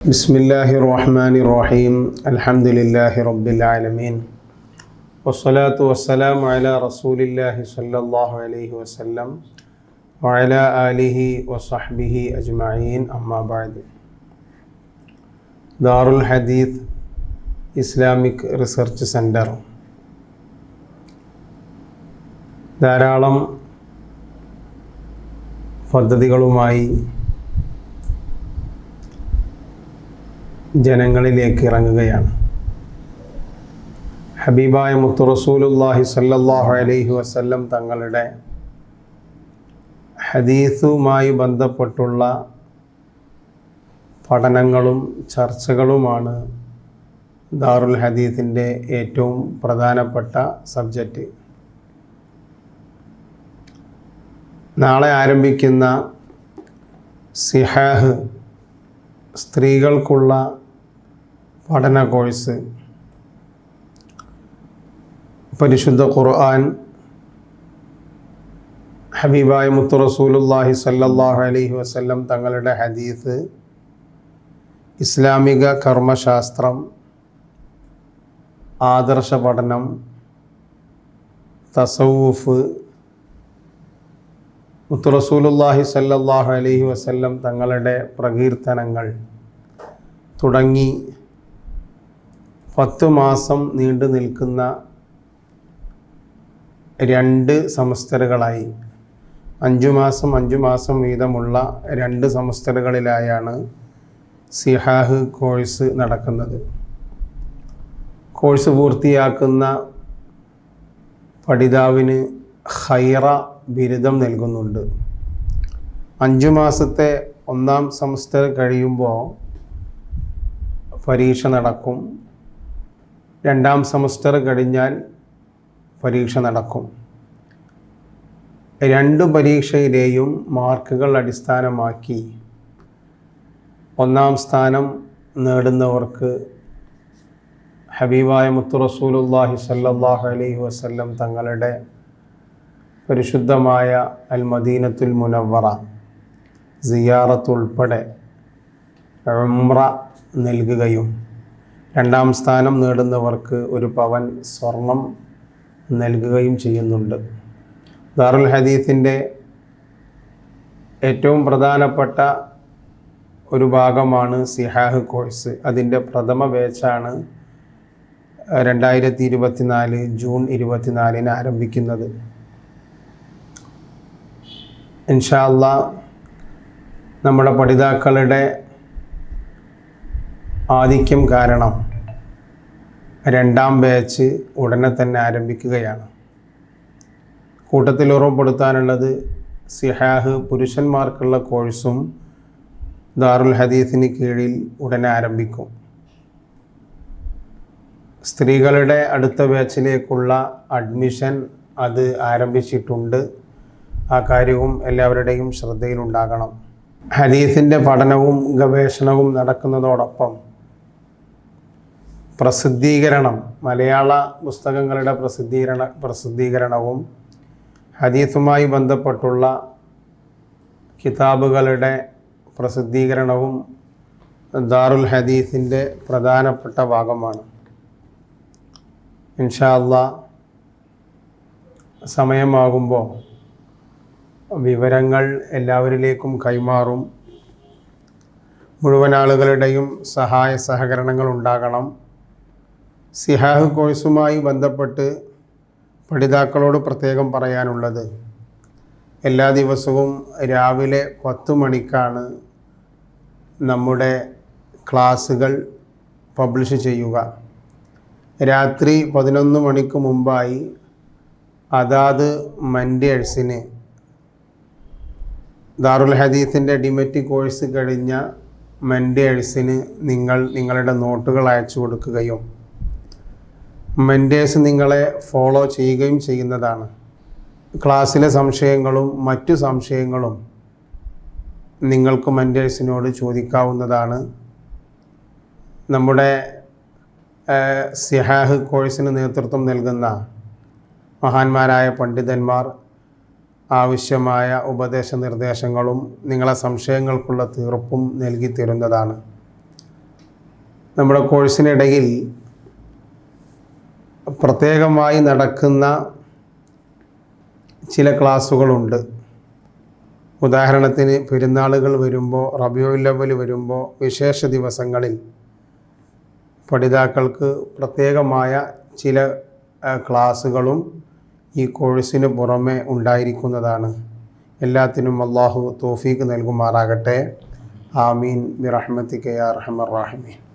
ബിസ്മില്ലാഹി റഹ്മാനി റഹീം അലഹമുല്ലാഹി റബ്ബിലാലമീൻ വസ്സലാത്തു വസ്സലാം അല റസൂലില്ലാഹി സല്ലാഹു അലൈഹി വസ്ലം വഅല ആലിഹി വസഹ്ബിഹി അജ്മഈൻ. അമ്മാബാദ് ദാറുൽ ഹദീദ് ഇസ്ലാമിക് റിസർച്ച് സെന്റർ ധാരാളം പദ്ധതികളുമായി ജനങ്ങളിലേക്ക് ഇറങ്ങുകയാണ്. ഹബീബായ മുത്തു റസൂലുല്ലാഹി സല്ലാഹു അലൈഹി വസല്ലം തങ്ങളുടെ ഹദീസുമായി ബന്ധപ്പെട്ടുള്ള പഠനങ്ങളും ചർച്ചകളുമാണ് ദാറുൽ ഹദീസിന്റെ ഏറ്റവും പ്രധാനപ്പെട്ട സബ്ജക്റ്റ്. നാളെ ആരംഭിക്കുന്ന സിഹാഹ് സ്ത്രീകൾക്കുള്ള പഠന കോഴ്സ് പരിശുദ്ധ ഖുർആൻ ഹബീബായ മുത്തു റസൂലുല്ലാഹി സല്ലാഹു അലൈഹി വസല്ലം തങ്ങളുടെ ഹദീസ് ഇസ്ലാമിക കർമ്മശാസ്ത്രം ആദർശ പഠനം തസവൂഫ് മുത്തു റസൂലുല്ലാഹി അലഹി അലൈഹി വസല്ലം തങ്ങളുടെ പ്രകീർത്തനങ്ങൾ തുടങ്ങി പത്ത് മാസം നീണ്ടു നിൽക്കുന്ന രണ്ട് സമസ്തറുകളായി അഞ്ചു മാസം അഞ്ചു മാസം വീതമുള്ള രണ്ട് സമസ്തറുകളിലായാണ് സിഹാഹ് കോഴ്സ് നടക്കുന്നത്. കോഴ്സ് പൂർത്തിയാക്കുന്ന പഠിതാവിന് ഹൈറ ബിരുദം നൽകുന്നുണ്ട്. അഞ്ചു മാസത്തെ ഒന്നാം സെമസ്റ്റർ കഴിയുമ്പോൾ പരീക്ഷ നടക്കും. രണ്ടാം സെമസ്റ്റർ കഴിഞ്ഞാൽ പരീക്ഷ നടക്കും. രണ്ട് പരീക്ഷയിലെയും മാർക്കുകൾ അടിസ്ഥാനമാക്കി ഒന്നാം സ്ഥാനം നേടുന്നവർക്ക് ഹബീബായ മുത്തു റസൂലുല്ലാഹി സല്ലാഹ് അലൈഹി വസ്ല്ലം തങ്ങളുടെ പരിശുദ്ധമായ അൽ മദീനത്തുൽ മുനവറ സിയാറത്തുൾപ്പെടെ ഉംറ നൽകുകയും രണ്ടാം സ്ഥാനം നേടുന്നവർക്ക് ഒരു പവൻ സ്വർണം നൽകുകയും ചെയ്യുന്നുണ്ട്. ദാറുൽ ഹദീസിന്റെ ഏറ്റവും പ്രധാനപ്പെട്ട ഒരു ഭാഗമാണ് സിഹാഹ് കോഴ്സ്. അതിന്റെ പ്രഥമ ബാച്ചാണ് രണ്ടായിരത്തി ഇരുപത്തിനാല് ജൂൺ ഇരുപത്തിനാലിന് ആരംഭിക്കുന്നത്. ഇൻഷാല്ല നമ്മുടെ പഠിതാക്കളുടെ ആധിക്യം കാരണം രണ്ടാം ബാച്ച് ഉടനെ തന്നെ ആരംഭിക്കുകയാണ്. കൂട്ടത്തിൽ ഉറപ്പെടുത്താനുള്ളത് സിഹാഹ് പുരുഷന്മാർക്കുള്ള കോഴ്സും ദാറുൽ ഹദീസിന് കീഴിൽ ഉടനെ ആരംഭിക്കും. സ്ത്രീകളുടെ അടുത്ത ബാച്ചിലേക്കുള്ള അഡ്മിഷൻ അത് ആരംഭിച്ചിട്ടുണ്ട്. ആ കാര്യവും എല്ലാവരുടെയും ശ്രദ്ധയിലുണ്ടാകണം. ഹദീസിന്റെ പഠനവും ഗവേഷണവും നടക്കുന്നതോടൊപ്പം പ്രസിദ്ധീകരണം മലയാള പുസ്തകങ്ങളുടെ പ്രസിദ്ധീകരണ പ്രസിദ്ധീകരണവും ഹദീസുമായി ബന്ധപ്പെട്ടുള്ള കിതാബുകളുടെ പ്രസിദ്ധീകരണവും ദാറുൽ ഹദീസിന്റെ പ്രധാനപ്പെട്ട ഭാഗമാണ്. ഇൻഷാല്ല സമയമാകുമ്പോൾ വിവരങ്ങൾ എല്ലാവരിലേക്കും കൈമാറും. മുഴുവൻ ആളുകളുടെയും സഹായ സഹകരണങ്ങൾ ഉണ്ടാകണം. സിഹാഹ് കോഴ്സുമായി ബന്ധപ്പെട്ട് പഠിതാക്കളോട് പ്രത്യേകം പറയാനുള്ളത് എല്ലാ ദിവസവും രാവിലെ പത്ത് മണിക്കാണ് നമ്മുടെ ക്ലാസ്സുകൾ പബ്ലിഷ് ചെയ്യുക. രാത്രി പതിനൊന്ന് മണിക്ക് മുമ്പായി അതാത് മൻഡേഴ്സിന് ദാറുൽ ഹദീസിന്റെ ഡിമറ്റ് കോഴ്സ് കഴിഞ്ഞ മെൻഡേഴ്സിന് നിങ്ങൾ നിങ്ങളുടെ നോട്ടുകൾ അയച്ചു കൊടുക്കുകയും മെൻഡേഴ്സ് നിങ്ങളെ ഫോളോ ചെയ്യുകയും ചെയ്യുന്നതാണ്. ക്ലാസ്സിലെ സംശയങ്ങളും മറ്റു സംശയങ്ങളും നിങ്ങൾക്ക് മെൻഡേഴ്സിനോട് ചോദിക്കാവുന്നതാണ്. നമ്മുടെ സിഹാഹ് കോഴ്സിന് നേതൃത്വം നൽകുന്ന മഹാന്മാരായ പണ്ഡിതന്മാർ ആവശ്യമായ ഉപദേശ നിർദ്ദേശങ്ങളും നിങ്ങളെ സംശയങ്ങൾക്കുള്ള തീർപ്പും നൽകി തരുന്നതാണ്. നമ്മുടെ കോഴ്സിനിടയിൽ പ്രത്യേകമായി നടക്കുന്ന ചില ക്ലാസ്സുകളുണ്ട്. ഉദാഹരണത്തിന് പെരുന്നാളുകൾ വരുമ്പോൾ റബിയുല്ലവൽ വരുമ്പോൾ വിശേഷ ദിവസങ്ങളിൽ പഠിതാക്കൾക്ക് പ്രത്യേകമായ ചില ക്ലാസ്സുകളും ഈ കോഴ്സിന് പുറമെ ഉണ്ടായിരിക്കുന്നതാണ്. എല്ലാത്തിനും അള്ളാഹു തോഫീക്ക് നൽകുമാറാകട്ടെ. ആമീൻ. ബിറഹ്മത്തിക്ക് റഹമർ റഹ്മർ റാഹിമീൻ.